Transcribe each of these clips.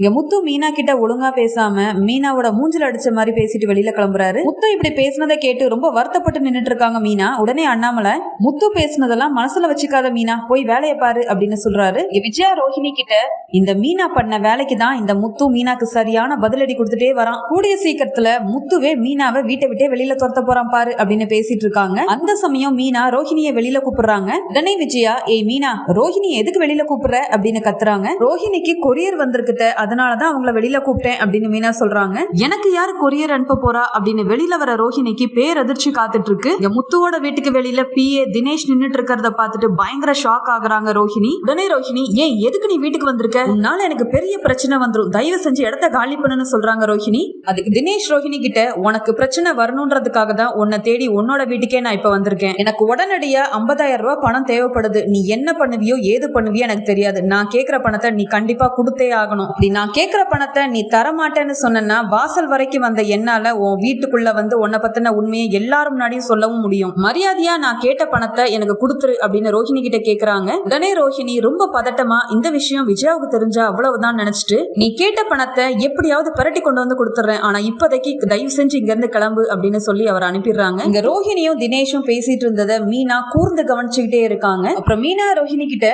இங்க முத்து மீனா கிட்ட ஒழுங்கா பேசாம மீனாவோட மூஞ்சில அடிச்ச மாதிரி பேசிட்டு வெளியில கிளம்புறாரு. முத்து இப்படி பேசினதை கேட்டு ரொம்ப வருத்தப்பட்டு நின்னுட்டு இருக்காங்க மீனா. உடனே அண்ணாமலை முத்து பேசுனதெல்லாம் மனசுல வச்சுக்காத மீனா போய் வேலையை பாரு அப்படின்னு சொல்றாரு. விஜயா ரோஹிணி கிட்ட இந்த மீனா பண்ண வேலைக்கு தான் இந்த முத்து மீனாக்கு சரியான பதிலடி கொடுத்துட்டே வரான். கூடிய சீக்கிரத்துல முத்துவே மீனாவை வீட்டை விட்டே வெளியில துரத்த போறான் பாரு அப்படின்னு பேசிட்டு இருக்காங்க. அந்த சமயம் மீனா ரோஹிணிய வெளியில கூப்பிடுறாங்க. உடனே விஜயா ஏய் மீனா ரோஹிணி எதுக்கு வெளியில கூப்பிடுற? அப்படின்னு கத்துறாங்க. ரோஹிணிக்கு கொரியர் வந்திருக்குத அதனாலதான் அவங்கள வெளியில கூப்பிட்டேன் அப்படின்னு மீனா சொல்றாங்க. எனக்கு யாரு கொரியர் அனுப்ப போறா அப்படின்னு வெளியில வர ரோஹிணிக்கு பேரதிர்ச்சி காத்துட்டு இருக்கு இங்க முத்துவோட வீட்டுக்கு வெளியில பிஏ தினேஷ் நின்னுட்டு இருக்கிறத பார்த்துட்டு பயங்கர ஷாக் ஆகுறாங்க ரோஹிணி. உடனே ரோஹிணி ஏன் எதுக்கு நீ வீட்டுக்கு வந்திருக்க? உன்னால எனக்கு பெரிய பிரச்சனை வந்துடும் தயவு செஞ்சு இடத்த காலி பண்ணுன்னு சொல்றாங்க ரோஹிணி. அதுக்கு தினேஷ் ரோஹிணி கிட்ட உனக்கு பிரச்சனை வரணுன்றதுக்காக தான் உன்னை தேடி உன்னோட வீட்டுக்கே நான் இப்ப வந்திருக்கேன். எனக்கு உடனடியா ஐம்பதாயிரம் ரூபாய் பணம் தேவைப்படுது. நீ என்ன பண்ணுவியோ ஏது பண்ணுவியோ எனக்கு தெரியாது. நான் கேக்குற பணத்தை நீ கண்டிப்பா கொடுத்தே ஆகணும். அப்படி நான் கேட்குற பணத்தை நீ தரமாட்டேன்னு சொன்னேன்னா சொன்னா வாசல் வரைக்கும் வந்த என்னால உன் வீட்டுக்குள்ள வந்து உன்னை பத்தின உண்மையை எல்லாரும் முன்னாடியும் சொல்லவும் முடியும். மரியாதையா நான் கேட்ட பணத்தை எனக்கு கொடுத்துரு அப்படின்னு ரோஹிணி கிட்ட கேக்குறாங்க. உடனே ரோஹிணி ரொம்ப பதட்டமா இந்த விஷயம் விஜயாவுக்கு தெரிஞ்சா அவ்வளவுதான் நினைச்சிட்டு நீ கேட்ட பணத்தை எப்படியாவது பரட்டி கொண்டு வந்து கொடுத்துறேன். ஆனா இப்போதைக்கு தயவு செஞ்சு இங்க இருந்து கிளம்பு அப்படின்னு சொல்லி அவர் அனுப்பிடுறாங்க. இங்க ரோஹிணியும் தினேஷும் பேசிட்டு இருந்ததை மீனா கூர்ந்து கவனிச்சுக்கிட்டே இருக்காங்க. அப்புறம் மீனா ரோஹிணி கிட்ட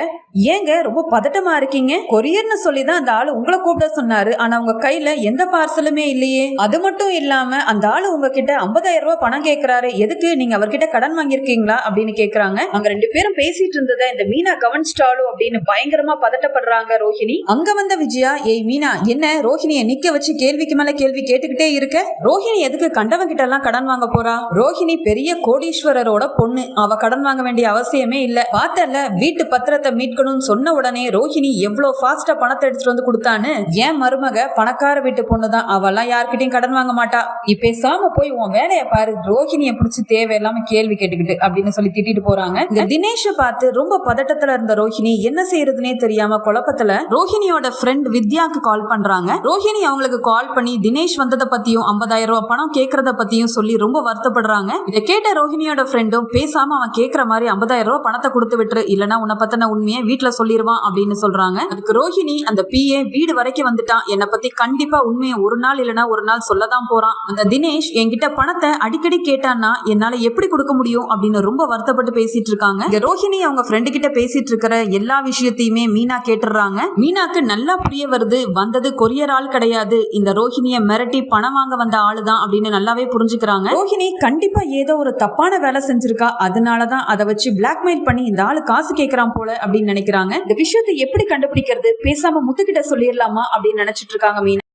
ஏங்க ரொம்ப பதட்டமா இருக்கீங்க? கொரியர்னு சொல்லி தான் அந்த ஆளு உங்களை கூப்பிட சொன்னாரு. ஆனா உங்க கையில எந்த பார்சலுமே இல்லையே. அது மட்டும் இல்லாம அந்த ஆளு உங்ககிட்ட 50000 ரூபாய் பணம் கேக்குறாரு. எதுக்கு நீங்க அவர்கிட்ட கடன் வாங்கியிருக்கீங்களா? அப்படின்னு கேக்குறாங்க. அங்க ரெண்டு பேரும் பேசிட்டு இருந்ததை இந்த மீனா கவனிச்சிட்டாலும் அப்படின்னு பயங்கரமா பதட்டப்படுறாங்க ரோஹிணி. அங்க வந்த விஜயா ஏய் மீனா என்ன? ரோஹிணிய நிக்க வச்சு கேள்விக்கு மேல கேள்வி கேட்டுக்கிட்டே இருக்க? ரோஹிணி எதுக்கு கண்டவன் கிட்ட எல்லாம் கடன் வாங்க போறா? ரோஹிணி பெரிய கோடீஸ்வரரோட பொண்ணு. அவ கடன் வாங்க வேண்டிய அவசியமே இல்ல. பார்த்தல வீட்டு பத்திரத்தை கொடுக்கணும்னு சொன்ன உடனே ரோஹிணி எவ்வளவு ஃபாஸ்டா பணத்தை எடுத்துட்டு வந்து கொடுத்தான்னு ஏன் மருமக பணக்கார வீட்டு பொண்ணு தான் அவெல்லாம் யார்கிட்டயும் கடன் வாங்க மாட்டா. இப்ப பேசாம போய் உன் வேலையை பாரு. ரோஹிணிய பிடிச்சி தேவையில்லாம கேள்வி கேட்டுக்கிட்டு அப்படின்னு சொல்லி திட்டிட்டு போறாங்க. இந்த தினேஷ பார்த்து ரொம்ப பதட்டத்துல இருந்த ரோஹிணி என்ன செய்யறதுனே தெரியாம குழப்பத்துல ரோஹிணியோட ஃப்ரெண்ட் வித்யாக்கு கால் பண்றாங்க. ரோஹிணி அவங்களுக்கு கால் பண்ணி தினேஷ் வந்ததை பத்தியும் 50000 ரூபாய் பணம் கேக்குறத பத்தியும் சொல்லி ரொம்ப வருத்தப்படுறாங்க. இதை கேட்ட ரோஹிணியோட ஃப்ரெண்டும் பேசாம அவன் கேக்குற மாதிரி 50000 ரூபாய் பணத்தை கொடுத்து விட்டுரு. இல்லனா உன்னை பத்தின உண்மையை வீட்டுல சொல்லிடுவான் அப்படின்னு சொல்றாங்க. அதுக்கு ரோஹிணி அந்த பிஏ வீடு வரைக்கும் வந்துட்டான் என்னை பத்தி கண்டிப்பா உண்மையை ஒரு நாள் இல்லனா ஒரு நாள் சொல்லதான் போறான். அந்த தினேஷ் என்கிட்ட பணத்தை அடிக்கடி கேட்டான்னா என்னால எப்படி கொடுக்க முடியும் அப்படின்னு ரொம்ப வருத்தப்பட்டு பேசிட்டு இருக்காங்க. இங்க ரோஹிணி அவங்க ஃப்ரெண்டு கிட்ட பேசிட்டு இருக்கிற எல்லா விஷயத்தையுமே மீனா கேட்டுறாங்க மீனாக்கு நல்லா புரிய வருது. வந்தது கொரியர் ஆள் கிடையாது. இந்த ரோஹிணிய மிரட்டி பணம் வாங்க வந்த ஆளுதான் அப்படின்னு நல்லாவே புரிஞ்சுக்கிறாங்க. ரோஹிணி கண்டிப்பா ஏதோ ஒரு தப்பான வேலை செஞ்சிருக்கா. அதனாலதான் அதை வச்சு பிளாக்மெயில் பண்ணி இந்த ஆளு காசு கேக்குறான் போல அப்படின்னு நினைக்கிறாங்க. இந்த விஷயத்தை எப்படி கண்டுபிடிக்கிறது? பேசாம முத்துக்கிட்ட சொல்லிடலாமா அப்படின்னு நினைச்சிட்டு இருக்காங்க மீனா.